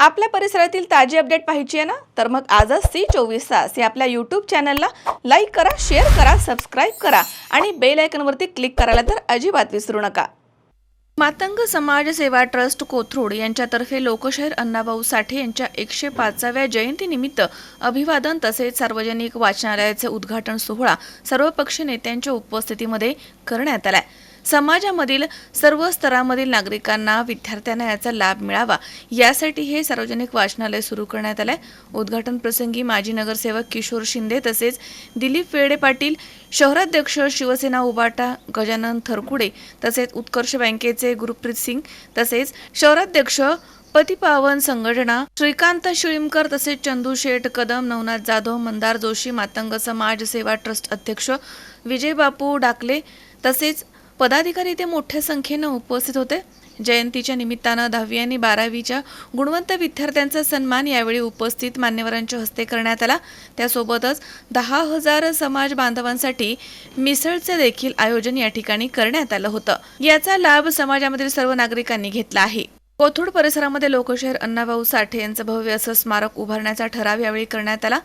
आपल्या परिसरातील ताजी अपडेट पाहिजे आहे ना? तर मग आजच सी चोवीस तास या आपल्या यूट्यूब चॅनलला लाईक करा शेअर करा सबस्क्राईब करा आणि बेल आयकनवरती क्लिक करायला तर अजिबात विसरू नका. मातंग समाज सेवा ट्रस्ट कोथरूड यांच्यातर्फे लोकशाहीर अण्णाभाऊ साठे यांच्या एकशे पाचव्या जयंतीनिमित्त अभिवादन तसेच सार्वजनिक वाचनालयाचे उद्घाटन सोहळा सर्वपक्षीय नेत्यांच्या उपस्थितीमध्ये करण्यात आला आहे समाजामधील सर्व स्तरामधील नागरिकांना विद्यार्थ्यांना याचा लाभ मिळावा यासाठी हे सार्वजनिक वाचनालय सुरू करण्यात आलंय. उद्घाटन प्रसंगी माजी नगरसेवक किशोर शिंदे तसेच दिलीप वेडे पाटील शहराध्यक्ष शिवसेना उबाटा गजानन थरकुडे तसेच उत्कर्ष बँकेचे गुरुप्रीत सिंग तसेच शहराध्यक्ष पतिपावन संघटना श्रीकांत शिळीमकर तसेच चंदू शेठ कदम नवनाथ जाधव मंदार जोशी मातंग समाज सेवा ट्रस्ट अध्यक्ष विजय बापू डाकले तसेच पदाधिकारी इथे मोठ्या संख्येनं उपस्थित होते. जयंतीच्या निमित्तानं दहावी आणि बारावीच्या गुणवंत विद्यार्थ्यांचा सन्मान यावेळी उपस्थित मान्यवरांच्या हस्ते करण्यात आला. त्यासोबतच दहा हजार समाज बांधवांसाठी मिसळचे देखील आयोजन या ठिकाणी करण्यात आलं होतं. याचा लाभ समाजामधील सर्व नागरिकांनी घेतला आहे. कोथरूड परिसरामध्ये लोकशाहीर अण्णाभाऊ साठे यांचं भव्य असं स्मारक उभारण्याचा ठराव यावेळी करण्यात आला.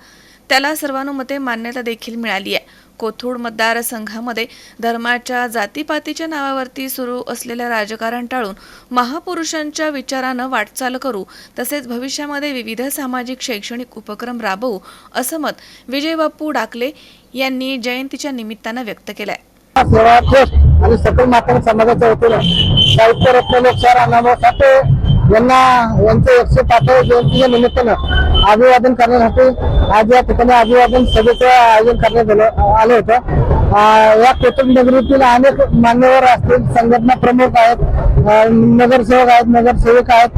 त्याला सर्वानुमते मान्यता देखील मिळाली आहे. कोथरूड मतदारसंघामध्ये धर्माच्या जातीपातीच्या नावावरती सुरू असलेलं राजकारण टाळून महापुरुषांच्या विचारानं वाटचाल करू तसेच भविष्यामध्ये विविध सामाजिक शैक्षणिक उपक्रम राबवू असं मत विजयबापू डाकले यांनी जयंतीच्या निमित्तानं व्यक्त केलंय. आणि सकल माता समाजाच्या वतीनं साहित्य रत्न लोकशाहीर अण्णाभाऊ साठे यांना यांचे एकशे पाचव्या जयंतीच्या निमित्तानं अभिवादन करण्यासाठी आज या ठिकाणी अभिवादन सभेचं आयोजन करण्यात आलं आलं होतं. या कोथरूड नगरीतील अनेक मान्यवर असतील संघटना प्रमुख आहेत नगरसेवक आहेत नगरसेवक आहेत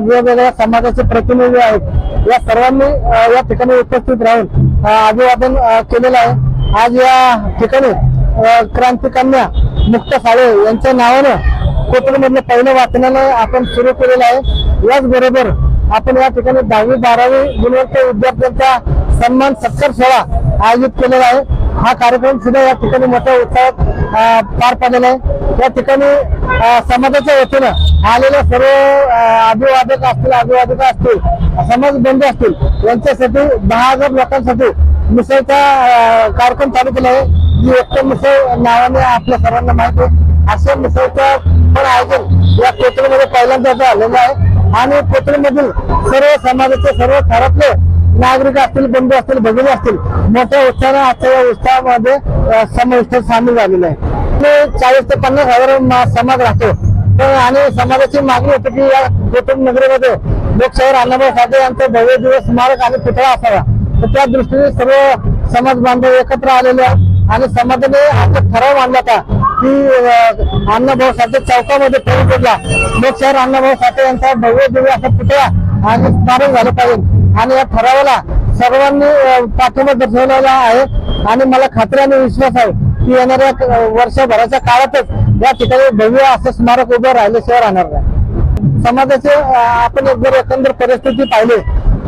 वेगवेगळ्या समाजाचे प्रतिनिधी आहेत. या सर्वांनी या ठिकाणी उपस्थित राहून अभिवादन केलेलं आहे. आज या ठिकाणी क्रांतिकन्या मुक्त साळे यांच्या नावानं कोथरूडमधलं पहिलं वाचनालय आपण सुरू केलेलं आहे. याचबरोबर आपण या ठिकाणी दहावी बारावी गुणवत्ता विद्यार्थ्यांचा सन्मान सत्कार सोहळा आयोजित केलेला आहे. हा कार्यक्रम सुद्धा या ठिकाणी मोठ्या उत्साहात पार पाडलेला आहे. या ठिकाणी समाजाच्या वतीनं आलेल्या सर्व अभिवादक असतील अभिवादक असतील समाज बंधू असतील यांच्यासाठी दहा हजार लोकांसाठी मिसळचा कार्यक्रम चालू केला आहे. जी उत्तम मिसळ नावाने आपल्या सर्वांना माहिती आहे. अशा मिसळचं पण आयोजन या क्षेत्रामध्ये पहिल्यांदा झालेलं आहे. आणि कोथरूडमधील सर्व समाजाचे सर्व थरातले नागरिक असतील बंधू असतील भगिनी असतील मोठ्या उत्साहाने आजच्या या उत्सवामध्ये समाविष्ट सामील झालेले आहे चाळीस ते पन्नास हजार मा- समाज राहतो. तर आणि समाजाची मागणी होती की या कोथरूड नगरीमध्ये लोकशाहीर अण्णाभाऊ साठे यांचं भव्य दिवस स्मारक आणि पुतळा असावा. तर त्या दृष्टीने सर्व समाज बांधव एकत्र आलेले आणि समाजाने आता ठराव मांडला होता की अण्णाभाऊ साठे चौकामध्ये परिषदला लोकशाहीर अण्णाभाऊ साठे यांचा भव्य दिव्य असा पुतळा आणि स्मारक झालं पाहिजे. आणि या ठरावाला सर्वांनी पाठिंबा दर्शवलेला आहे. आणि मला खात्री आणि विश्वास आहे की येणाऱ्या वर्षभराच्या काळातच या ठिकाणी भव्य असं स्मारक उभं राहिल्याशिवाय राहणार नाही. समाजाचे आपण जर एकंदर परिस्थिती पाहिली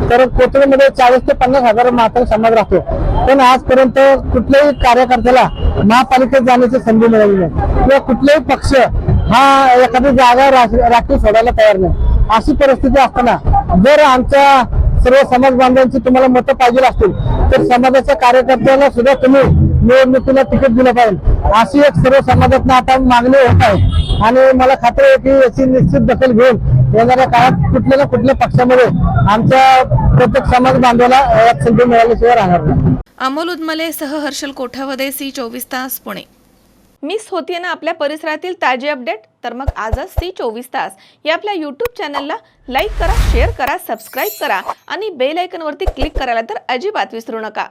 तर कोथरूडमध्ये चाळीस ते पन्नास हजार माता समाज राहतो. पण आजपर्यंत कुठल्याही कार्यकर्त्याला महापालिकेत जाण्याची संधी मिळाली नाही. किंवा कुठलाही पक्ष हा एखादी जागा राख- राखीव सोडायला तयार नाही. अशी परिस्थिती असताना जर आमच्या सर्व समाज बांधवांची तुम्हाला मतं पाहिजे असतील तर समाजाच्या कार्यकर्त्याला सुद्धा तुम्ही निवडणुकीला तिकीट दिलं पाहिजे. अशी एक सर्व समाजातनं आता मागणी होत आहे. आणि मला खात्री आहे की याची निश्चित दखल घेऊन येणाऱ्या काळात कुठल्या ना कुठल्या पक्षामध्ये आमच्या प्रत्येक समाज बांधवाला यात संधी मिळाल्याशिवाय राहणार नाही. अमोल उदमले सह हर्षल कोठावदे सी चोवीस तास पुणे. मिस होतीये ना आपल्या परिसरातील ताजे अपडेट? तर मग आजच सी चोवीस तास. या आपल्या यूट्यूब चॅनलला लाईक करा शेअर करा सबस्क्राईब करा आणि बेल आयकनवरती क्लिक करायला तर अजिबात विसरू नका.